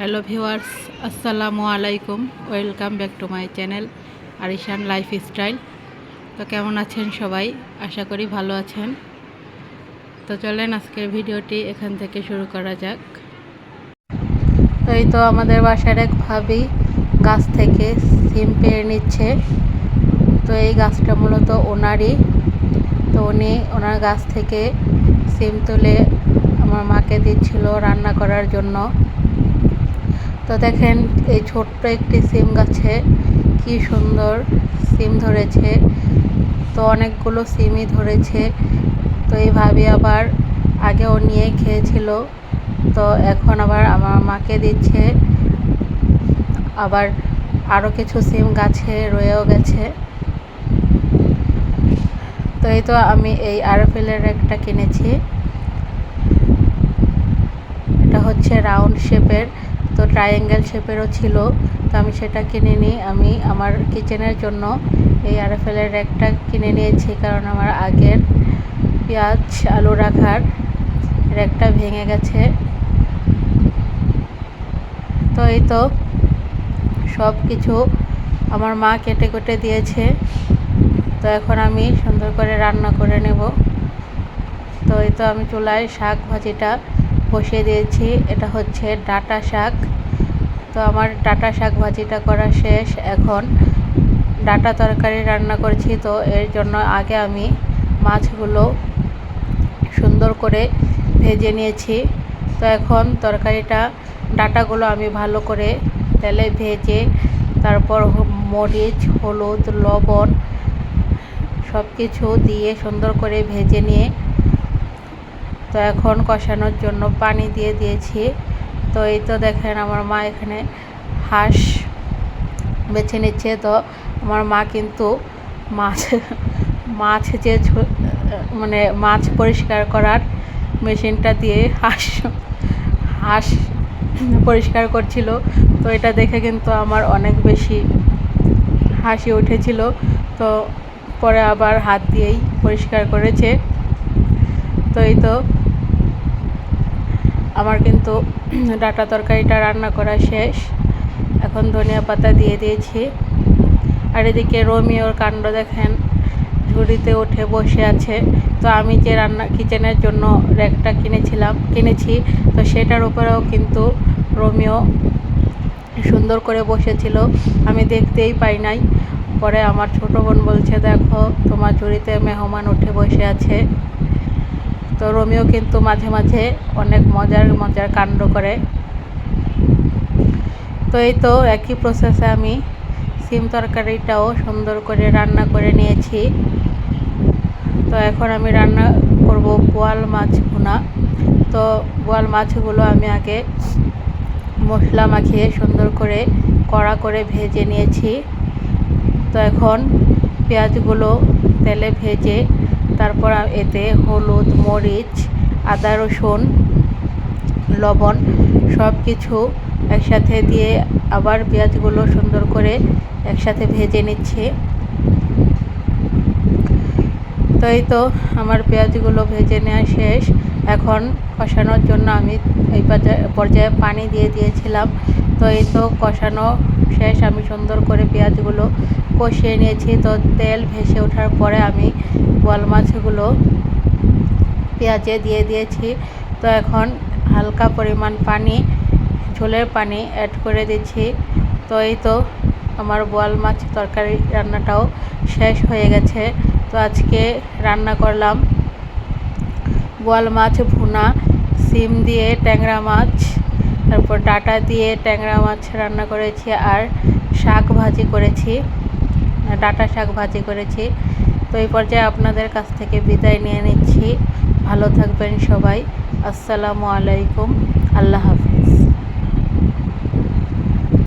Hello viewers, আসসালামু আলাইকুম। Welcome back to my channel Arishan lifestyle তো কেমন আছেন সবাই? আশা করি ভালো আছেন। তো চলেন আজকের ভিডিওটি এখান থেকে শুরু করা যাক। তো এই তো আমাদের বাসার এক ভাবি গাছ থেকে সিম পেয়ে নিচ্ছে। তো এই গাছটা মূলত ওনারই। তো উনি ওনার গাছ থেকে সিম তুলে আমার মাকে দিচ্ছিল রান্না করার জন্য। তো দেখেন, এই ছোট্ট একটি সিম গাছে কি সুন্দর সিম ধরেছে। তো অনেকগুলো সিমই ধরেছে। তো এইভাবে আবার আগেও নিয়ে খেয়েছিল। তো এখন আবার আমার মাকে দিচ্ছে। আবার আরও কিছু সিম গাছে রয়েও গেছে। তো এই তো আমি এই আরফেলের একটা কিনেছি। এটা হচ্ছে রাউন্ড শেপের তো ট্রায়াঙ্গেল শেপেরও ছিল, তো আমি সেটা কিনে নিই। আমি আমার কিচেনের জন্য এই আরএফএলের র্যাকটা কিনে নিয়েছি, কারণ আমার আগের পেঁয়াজ, আলু রাখার র্যাকটা ভেঙে গেছে। তো এই তো সব কিছু আমার মা কেটে কেটে দিয়েছে। তো এখন আমি সুন্দর করে রান্না করে নেব। তো এই তো আমি চুলায় শাক ভাজিটা বসিয়ে দিয়েছি। এটা হচ্ছে ডাটা শাক। তো আমার ডাটা শাক ভাজিটা করা শেষ। এখন ডাটা তরকারি রান্না করছি। তো এর জন্য আগে আমি মাছগুলো সুন্দর করে ভেজে নিয়েছি। তো এখন তরকারিটা, ডাটাগুলো আমি ভালো করে তেলে ভেজে, তারপর মরিচ, হলুদ, লবণ সব কিছু দিয়ে সুন্দর করে ভেজে নিয়ে তো এখন কষানোর জন্য পানি দিয়ে দিয়েছি। তো এই তো দেখেন আমার মা এখানে হাঁস বেছে নিচ্ছে। তো আমার মা কিন্তু মাছ মাছ যে মানে মাছ পরিষ্কার করার মেশিনটা দিয়ে হাঁস হাঁস পরিষ্কার করছিল। তো এটা দেখে কিন্তু আমার অনেক বেশি হাসি উঠেছিল। তো পরে আবার হাত দিয়েই পরিষ্কার করেছে। তো এই তো। আমার কিন্তু ডাটা তরকারিটা রান্না করা শেষ। এখন ধনিয়া পাতা দিয়ে দিয়েছি। আর এদিকে রোমিওর কাণ্ড দেখেন, ঝুড়িতে উঠে বসে আছে। তো আমি যে রান্না, কিচেনের জন্য র্যাকটা কিনেছিলাম, কিনেছি, তো সেটার উপরেও কিন্তু রোমিও সুন্দর করে বসেছিল। আমি দেখতেই পাই নাই। পরে আমার ছোটো বোন বলছে, দেখো, তোমার ঝুড়িতে মেহমান উঠে বসে আছে। তো রোমিও কিন্তু মাঝে মাঝে অনেক মজার মজার কাণ্ড করে। তো এই তো একই প্রসেসে আমি সিম তরকারিটাও সুন্দর করে রান্না করে নিয়েছি। তো এখন আমি রান্না করব বোয়াল মাছ ভুনা। তো বোয়াল মাছগুলো আমি আগে মশলা মাখিয়ে সুন্দর করে কড়া করে ভেজে নিয়েছি। তো এখন পেঁয়াজগুলো তেলে ভেজে তারপর এতে হলুদ, মরিচ, আদা, রসুন, লবণ সব কিছু একসাথে দিয়ে আবার পেঁয়াজগুলো সুন্দর করে একসাথে ভেজে নিচ্ছি। তো এই তো আমার পেঁয়াজগুলো ভেজে নেওয়া শেষ। এখন কষানোর জন্য আমি এই পর্যায়ে পানি দিয়ে দিয়েছিলাম। তো এই তো কষানো শেষ, আমি সুন্দর করে পেঁয়াজগুলো কষিয়ে নিয়েছি। তো তেল ভেসে ওঠার পরে আমি বোয়াল মাছগুলো পেঁয়াজে দিয়ে দিয়েছি। তো এখন হালকা পরিমাণ পানি, ঝোলের পানি অ্যাড করে দিচ্ছি। তো এই তো আমার বোয়াল মাছ তরকারি রান্নাটাও শেষ হয়ে গেছে। তো আজকে রান্না করলাম বোয়াল মাছ ভুনা, সিম দিয়ে ট্যাংরা মাছ। তারপর ডাটা দিয়ে ট্যাংরা মাছ রান্না করেছি আর শাক ভাজি করেছি। ডাটা শাক ভাজি করেছি। তো এই পর্যায়ে আপনাদের কাছ থেকে বিদায় নিয়ে নিচ্ছি। ভালো থাকবেন সবাই। আসসালামু আলাইকুম। আল্লাহ হাফিজ।